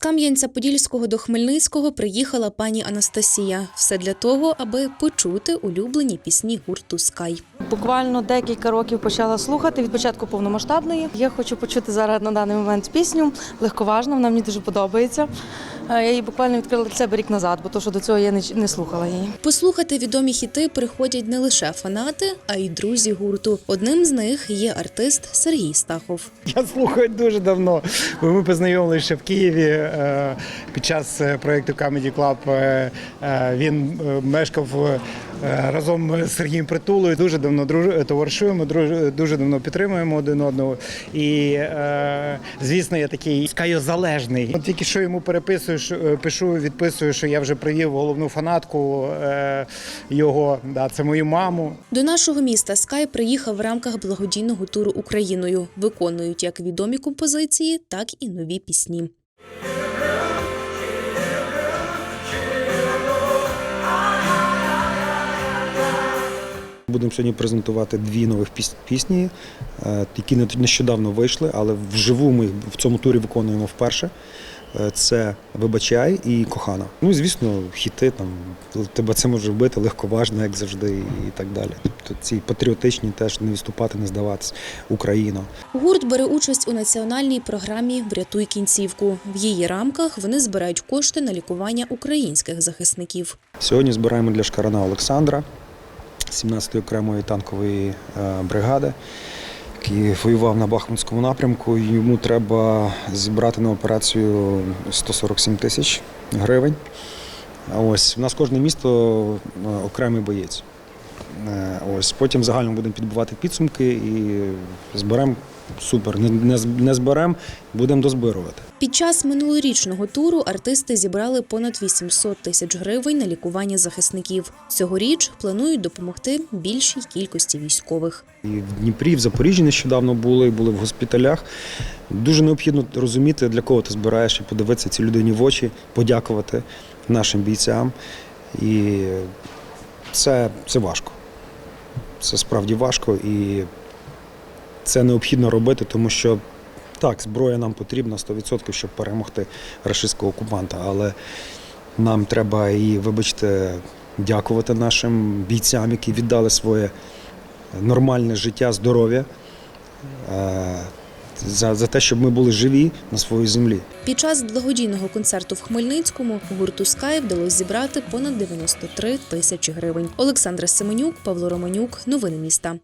Кам'янця-Подільського до Хмельницького приїхала пані Анастасія. Все для того, аби почути улюблені пісні гурту Скай. Буквально декілька років почала слухати від початку повномасштабної. Я хочу почути зараз на даний момент пісню легковажно. Вона мені дуже подобається. Я її буквально відкрила для себе рік назад, бо то, що до цього я не, не слухала її. Послухати відомі хіти приходять не лише фанати, а й друзі гурту. Одним з них є артист Сергій Стахов. Я слухаю дуже давно. бо Ми познайомилися ще в Києві е, під час е, проєкту Comedy Club. е, Він мешкав разом з Сергієм Притулою. Дуже давно друж- товаришуємо, друж- дуже давно підтримуємо один одного. І е, звісно, я такий скайозалежний. От тільки що йому переписую, е, пишу, відписую, що я вже привів головну фанатку е, його. Да, це мою маму. До нашого міста Скай приїхав в рамках благодійного туру Україною. Виконують як відомі композиції, так і нові пісні. Будемо сьогодні презентувати дві нових піс- пісні, е, які не- нещодавно вийшли, але вживу ми їх в цьому турі виконуємо вперше. Е, Це Вибачай і кохана. Ну звісно, хіти там тебе це може вбити, легковажно, як завжди, і так далі. Тобто ці патріотичні теж не відступати, не здаватись. Україна. Гурт бере участь у національній програмі Врятуй кінцівку. В її рамках вони збирають кошти на лікування українських захисників. Сьогодні збираємо для Шкарана Олександра, 17-ї окремої танкової е, бригади, який воював на Бахмутському напрямку. Йому треба зібрати на операцію 147 тисяч гривень. Ось у нас кожне місто е, окремий боєць. Е, Ось потім загально будемо підбивати підсумки і зберемо супер. Не, не, зберемо, будемо дозбирувати. Під час минулорічного туру артисти зібрали понад 800 тисяч гривень на лікування захисників. Цьогоріч планують допомогти більшій кількості військових. І в Дніпрі, і в Запоріжжі нещодавно були, були в госпіталях. Дуже необхідно розуміти, для кого ти збираєш, і подивитися цій людині в очі, подякувати нашим бійцям. І це, це важко. Це справді важко і це необхідно робити, тому що так, зброя нам потрібна 100%, щоб перемогти рашистського окупанта, але нам треба і, вибачте, дякувати нашим бійцям, які віддали своє нормальне життя, здоров'я, е, за, за те, щоб ми були живі на своїй землі. Під час благодійного концерту в Хмельницькому гурту Скай вдалося зібрати понад 93 тисячі гривень. Олександра Семенюк, Павло Романюк. Новини міста.